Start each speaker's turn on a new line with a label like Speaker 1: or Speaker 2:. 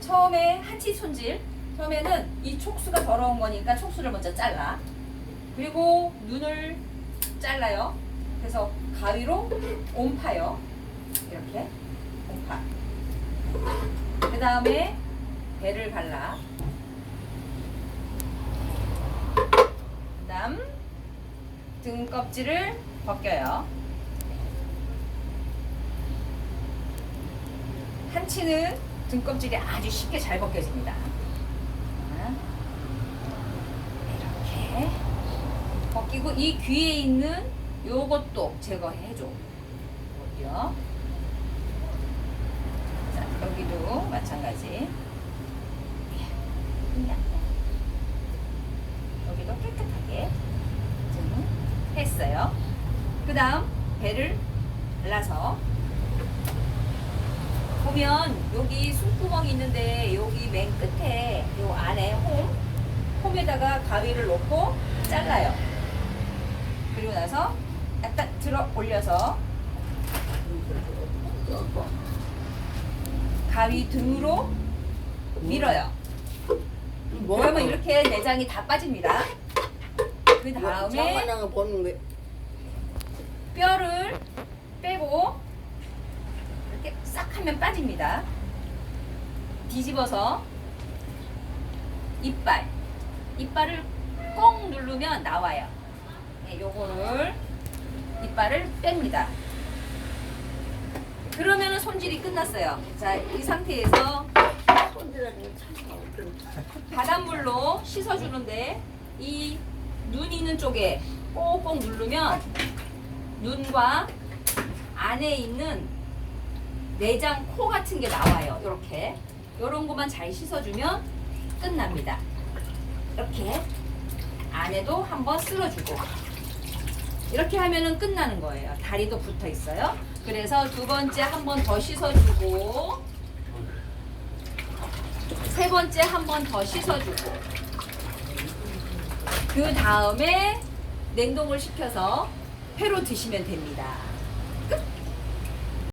Speaker 1: 처음에 한치 손질. 처음에는 이 촉수가 더러운 거니까 촉수를 먼저 잘라. 그리고 눈을 잘라요. 그래서 가위로 옴파요. 이렇게 옴파. 그 다음에 배를 발라. 그 다음 등 껍질을 벗겨요. 한치는 등 껍질이 아주 쉽게 잘 벗겨집니다. 자, 이렇게 벗기고 이 귀에 있는 요것도 제거해줘. 자, 여기도 마찬가지. 그냥 여기도 깨끗하게 좀 했어요. 그 다음 배를 발라서 보면 여기 숨구멍이 있는데 여기 맨 끝에 요 안에 홈 홈에다가 가위를 놓고 잘라요. 그리고 나서 약간 들어 올려서 가위 등으로 밀어요. 그러면 이렇게 내장이 다 빠집니다. 그 다음에
Speaker 2: 장만한 보는 거
Speaker 1: 뼈를 빼고 하면 빠집니다. 뒤집어서 이빨, 이빨을 꼭 누르면 나와요. 네, 요거를 이빨을 뺍니다. 그러면 손질이 끝났어요. 자, 이 상태에서. 바닷물로 씻어주는데 이 눈 있는 쪽에 꼭꼭 누르면 눈과 안에 있는 내장 코 같은 게 나와요. 이렇게 이런 것만 잘 씻어주면 끝납니다. 이렇게 안에도 한번 쓸어주고 이렇게 하면은 끝나는 거예요. 다리도 붙어 있어요. 그래서 두 번째 한 번 더 씻어주고 세 번째 한 번 더 씻어주고 그 다음에 냉동을 시켜서 회로 드시면 됩니다.